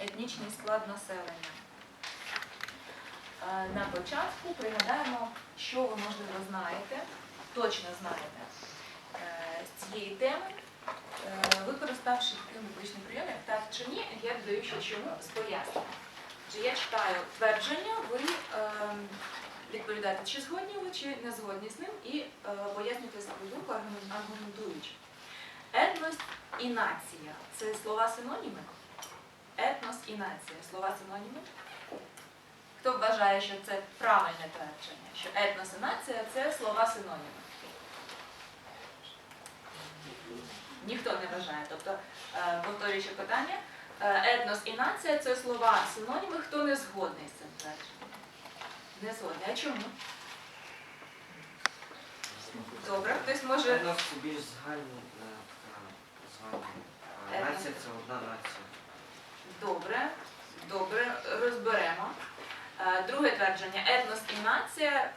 етнічний склад населення. Е, На початку пригадаємо, що ви, можливо, знаєте, точно знаєте е, з цієї теми, е, використавши такий музичний прийом, як так чи ні, я додаю ще чому з поясненням. Я читаю твердження, ви відповідаєте, чи згодні ви, чи не згодні з ним, і пояснюєте свою думку, аргументуючи. Етнос і нація це слова синоніми? Етнос і нація слова синоніми? Хто вважає, що це правильне твердження? Що етнос і нація це слова синоніми? Ніхто не вважає. Тобто, е, повторюючи питання, е, етнос і нація це слова синоніми, хто не згодний з цим твердженням? Не згодний. А чому? Добре, хтось може. Етнос це більш загальна е. Нація це одна нація. Добре, добре, розберемо. Е, Друге твердження. Етнос і нація,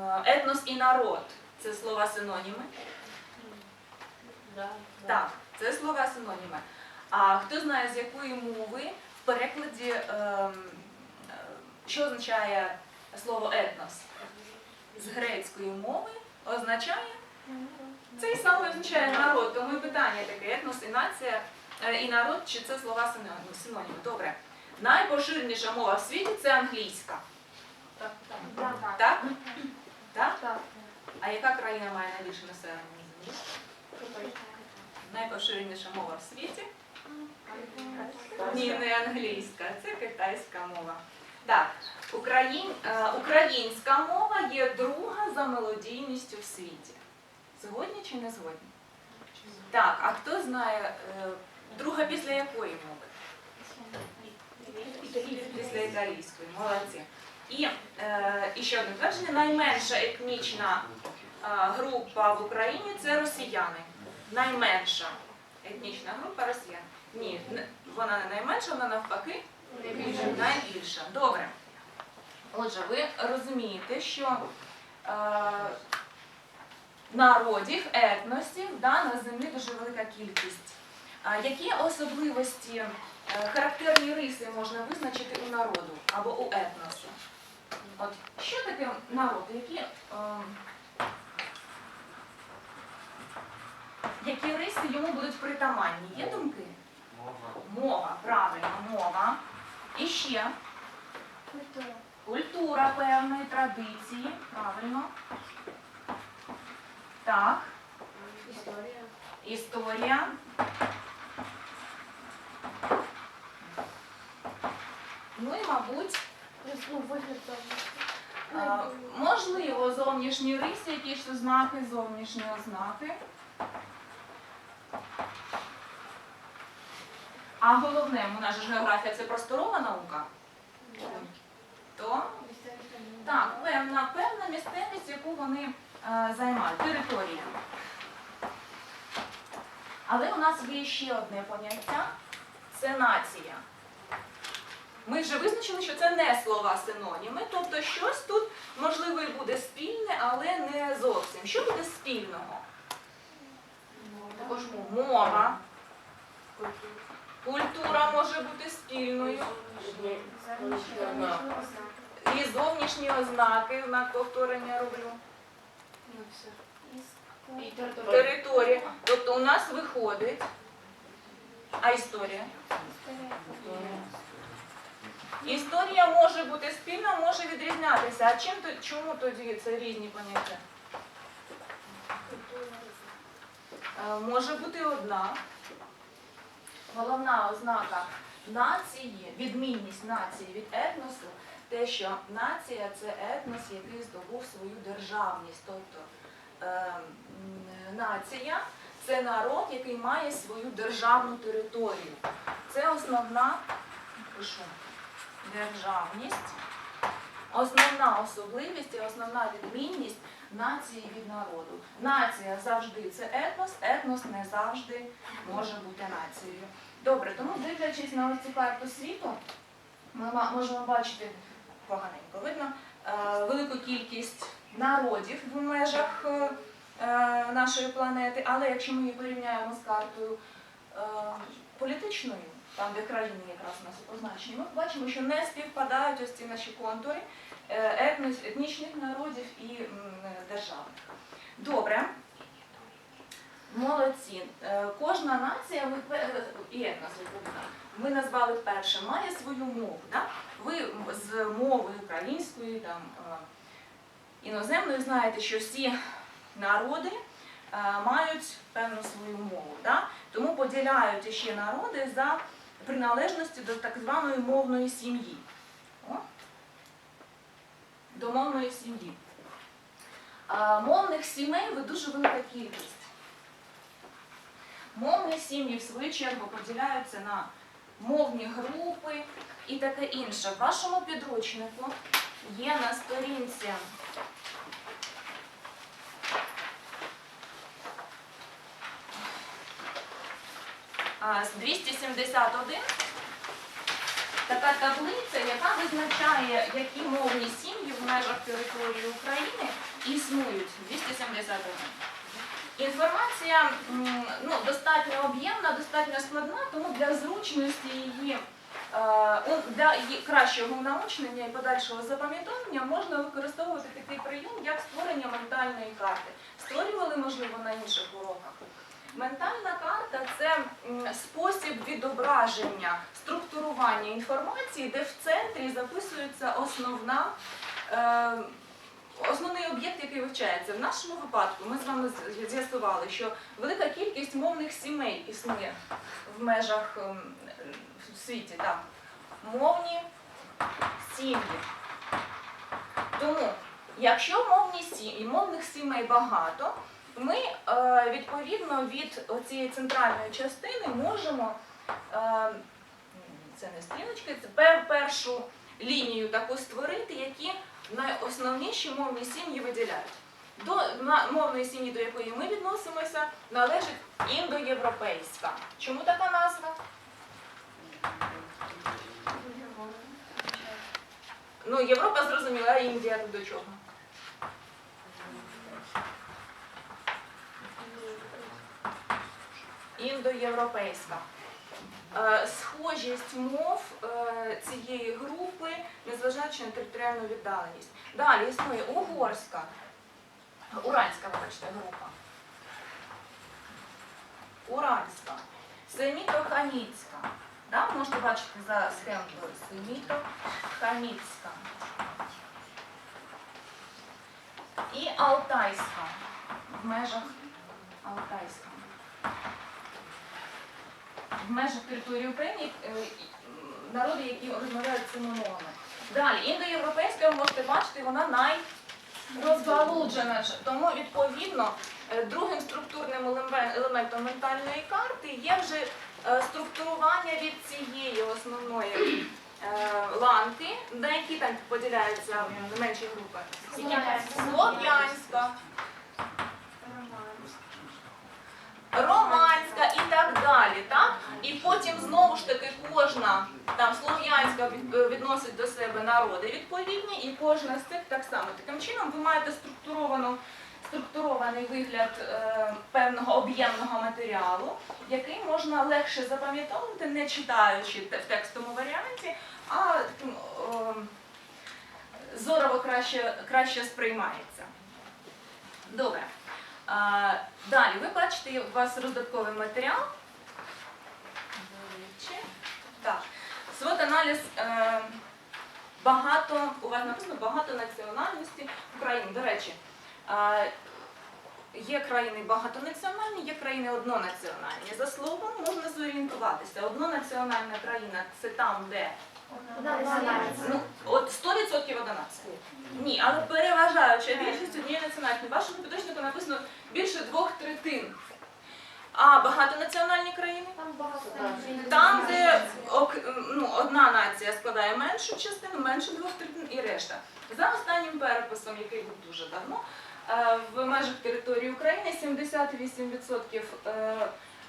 е, етнос і народ це слова синоніми. Так, це слова синоніми. А хто знає, з якої мови в перекладі ем, е, що означає слово етнос? З грецької мови означає це і саме означає народ. Тому і питання таке: етнос і нація і народ, чи це слова синоніми? Добре. Найпоширеніша мова в світі це англійська. Так? Так? А яка країна має найбільше населення на землі? Найпоширеніша мова в світі? Ні, не англійська, це китайська мова. Так, Україн, е, українська мова є друга за мелодійністю в світі. Згодні чи не згодні? Так, а хто знає е, друга після якої мови? Після італійської, молодці. І, е, і ще одне твердження: найменша етнічна е, група в Україні це росіяни. Найменша етнічна група росіян. Ні, вона не найменша, вона навпаки найбільша. Добре. Отже, ви розумієте, що е, народів, етносів да, на землі дуже велика кількість. А які особливості, е, характерні риси можна визначити у народу або у етносу? От що таке народ? Які, е, які риси йому будуть притаманні? Є думки? Мова. Мова, правильно, мова. І ще культура певної традиції, правильно. Так, Історія. історія. Ну і, мабуть, Ну, можливо, зовнішні риси, якісь ознаки, зовнішні ознаки. А головне, у нас же ж географія це просторова наука, то Так, певна, певна місцевість, яку вони е, займають, територія. Але у нас є ще одне поняття це нація. Ми вже визначили, що це не слова синоніми, тобто щось тут, можливо, і буде спільне, але не зовсім. Що буде спільного? Також мова, культура може бути спільною. І зовнішні ознаки, знак повторення роблю. І територія. Територія. Тобто у нас виходить. А історія? Історія може бути спільна, може відрізнятися. А чим чому тоді це різні поняття? Е, Може бути одна. Головна ознака нації, відмінність нації від етносу, те, що нація це етнос, який здобув свою державність. Тобто е, нація це народ, який має свою державну територію. Це основна пишу, державність, основна особливість і основна відмінність нації від народу. Нація завжди це етнос, етнос не завжди може бути нацією. Добре, тому дивлячись на цю карту світу, ми можемо бачити поганенько видно е, велику кількість народів в межах е, е, нашої планети, але якщо ми її порівняємо з картою політичною, там де країни якраз у нас позначені, ми бачимо, що не співпадають ось ці наші контури е, етнічних народів і державних. Добре. Молодці. Е, Кожна нація е, і етнос ми назвали перше, має свою мову. Да? Ви з мови української, там, іноземної знаєте, що всі народи мають певну свою мову. Да? Тому поділяють ще народи за приналежністю до так званої мовної сім'ї. До мовної сім'ї. Мовних сімей ви дуже велика кількість. Мовні сім'ї, в свою чергу, поділяються на мовні групи і таке інше. В вашому підручнику є на сторінці 271 така таблиця, яка визначає, які мовні сім'ї в межах території України існують. 271. Інформація ну, достатньо об'ємна, достатньо складна, тому для зручності її, е, для її кращого научнення і подальшого запам'ятовування можна використовувати такий прийом, як створення ментальної карти. Створювали, можливо, на інших уроках. Ментальна карта це спосіб відображення, структурування інформації, де в центрі записується основна. Е, Основний об'єкт, який вивчається, в нашому випадку ми з вами з'ясували, що велика кількість мовних сімей існує в межах ем, в світі. Так. Мовні сім'ї. Тому, якщо мовні сім'ї, мовних сімей багато, ми е, відповідно від цієї центральної частини можемо, е, це не стрілочки, це першу лінію таку створити, які найосновніші мовні сім'ї виділяють. До мовної сім'ї, до якої ми відносимося, належить індоєвропейська. Чому така назва? Ну, Європа зрозуміла, а Індія до чого? Індоєвропейська. Е, Схожість мов е, цієї групи, незважаючи на територіальну віддаленість. Далі існує угорська, уральська, вибачте, група. Уральська, семіто-хаміцька. Да? Можете бачити за схемкою семіто-хаміцька. І алтайська в межах Алтайська. В межах території України е, народи, які розмовляють цими мовами. Далі, індоєвропейська, ви можете бачити, вона найрозгалудженіша. Тому, відповідно, е, другим структурним елементом ментальної карти є вже е, структурування від цієї основної ланки, на які там поділяються менші групи. Слов'янська, романська далі. Так? І потім знову ж таки кожна там слов'янська е, відносить до себе народи відповідні, і кожна з цих так само. Таким чином ви маєте структуровану. Структурований вигляд е, певного об'ємного матеріалу, який можна легше запам'ятовувати, не читаючи в текстовому варіанті, а таким е, зорово краще, краще сприймається. Добре. А, далі, ви бачите, у вас роздатковий матеріал. Так. Свот-аналіз е, багато, у вас написано багато національності України. До речі, е, є країни багатонаціональні, є країни однонаціональні. За словом можна зорієнтуватися. Однонаціональна країна це там, де Ну, от 100% 11. Ні, але переважаюча більшість однієї національності. В вашому підручнику написано більше двох третин. А багатонаціональні країни? Там багато. Там, де ок- ну, одна нація складає меншу частину, менше двох третин і решта. За останнім переписом, який був дуже давно, е, в межах території України 78% е,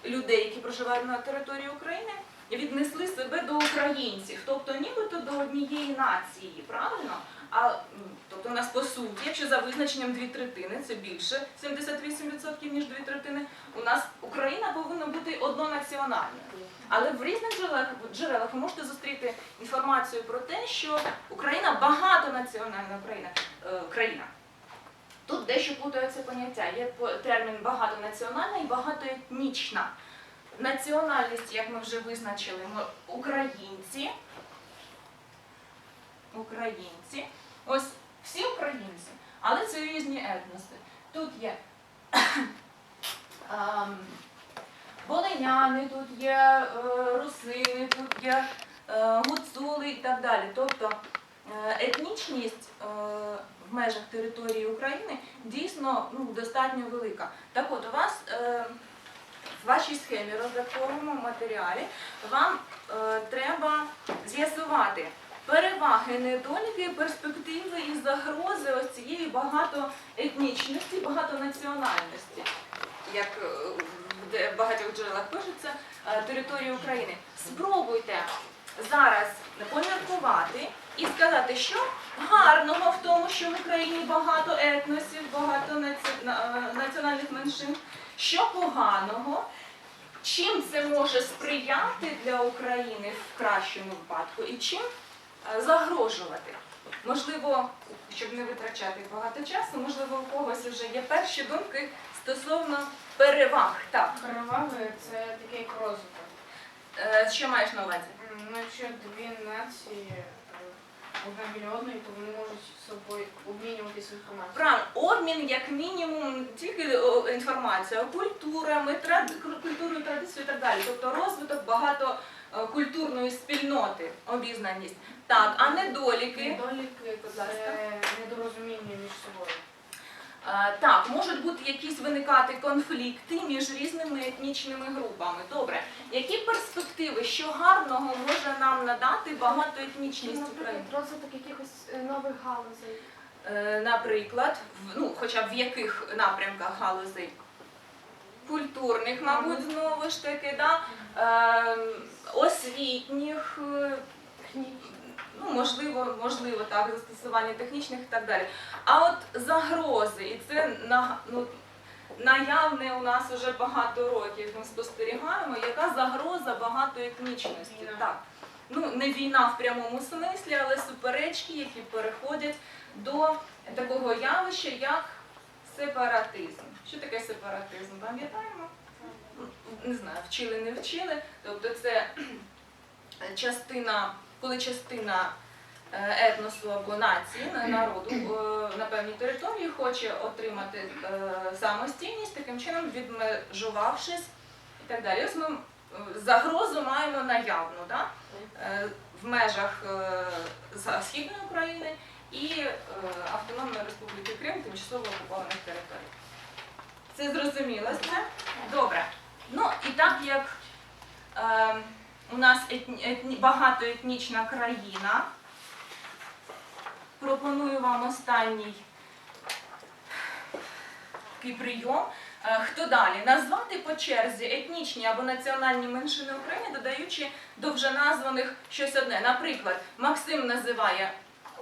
людей, які проживають на території України, віднесли себе до українців, тобто нібито до однієї нації, правильно? А тобто у нас по суті, якщо за визначенням дві третини, це більше 78% ніж дві третини, у нас Україна повинна бути однонаціональною. Але в різних джерелах, джерелах ви можете зустріти інформацію про те, що Україна багатонаціональна Україна. Е, країна. Тут дещо плутаються поняття. Є термін багатонаціональна і багатоетнічна. Національність, як ми вже визначили, ми українці. Українці. Ось всі українці, але це різні етноси. Тут є ем, волиняни, тут є е, русини, тут є е, гуцули і так далі. Тобто е, етнічність в межах території України дійсно ну, достатньо велика. Так от, у вас в вашій схемі роздатковому матеріалі вам е, треба з'ясувати переваги, недоліки, перспективи і загрози ось цієї багатоетнічності, багатонаціональності, як е, в багатьох джерелах пишеться, е, території України. Спробуйте зараз поміркувати і сказати, що гарного в тому, що в Україні багато етносів, багато е, національних меншин, що поганого. Чим це може сприяти для України в кращому випадку і чим е, загрожувати? Можливо, щоб не витрачати багато часу, можливо, у когось вже є перші думки стосовно переваг. Так, Переваги це таке як розвиток. е, що маєш на увазі? Ну, якщо дві нації одна біля одної, то вони можуть з собою обмінюватися інформацією. Правильно, обмін як мінімум не тільки о, інформація, а культурами, трад... культурною традицією і так далі. Тобто розвиток багато культурної спільноти, обізнаність. Так, а недоліки. Недоліки Будь ласка. це недорозуміння між собою. Е, Так, можуть бути якісь виникати конфлікти між різними етнічними групами. Добре, які перспективи, що гарного може нам надати багатоетнічність України? Розвиток якихось е, нових галузей. Е, Наприклад, ну, хоча б в яких напрямках галузей? Культурних, мабуть, знову ж таки, да? е, освітніх, ну, можливо, можливо, так, застосування технічних і так далі. А от загрози, і це на, ну, наявне у нас вже багато років. Ми спостерігаємо, яка загроза багатоетнічності. Війна. Так. Ну, не війна в прямому смислі, але суперечки, які переходять до такого явища, як сепаратизм. Що таке сепаратизм? Пам'ятаємо? Не знаю, вчили, не вчили. Тобто це частина, коли частина е, етносу або нації, народу е, на певній території хоче отримати е, самостійність, таким чином відмежувавшись і так далі. Ось ми загрозу маємо наявну да? в межах Східної України і Автономної Республіки Крим, тимчасово окупованих територій. Це зрозуміло все? Добре. Ну і так як е, у нас етні, етні, багатоетнічна країна, пропоную вам останній такий прийом. Е, Хто далі? Назвати по черзі етнічні або національні меншини України, додаючи до вже названих щось одне. Наприклад, Максим називає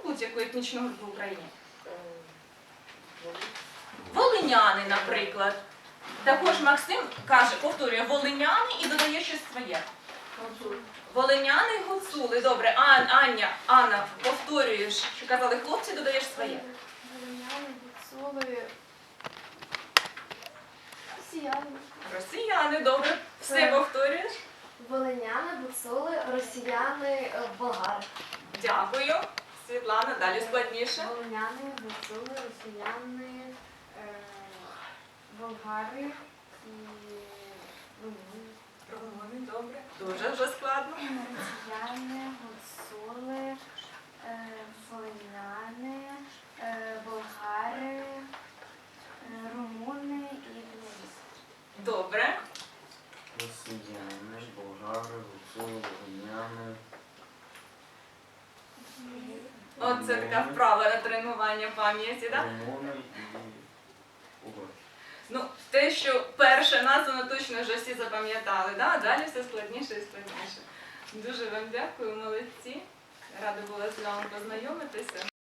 будь-яку етнічну групу в Україні. Волиняни, наприклад. Також Максим каже, повторює волиняни і додає щось своє. Волиняни гуцули. Добре, Ан, Аня, Анна, повторюєш, що казали хлопці, додаєш своє. Волиняни, гуцули, росіяни. Росіяни, добре. Все Так. повторюєш. Волиняни, гуцули, росіяни, е, болгари. Дякую. Світлана, далі складніше. Волиняни, гуцули, росіяни, е, болгари і румуни. Румуни, добре. Дуже вже складно. Росіяни, гуцули, е, волиняни, е, болгари, е, румуни і білоруси. Добре. Росіяни, болгари, гуцули, волиняни. Оце така вправа на тренування пам'яті, так? Румуни те, що перше названо, точно вже всі запам'ятали, да? а далі все складніше і складніше. Дуже вам дякую, молодці. Рада була з вами познайомитися.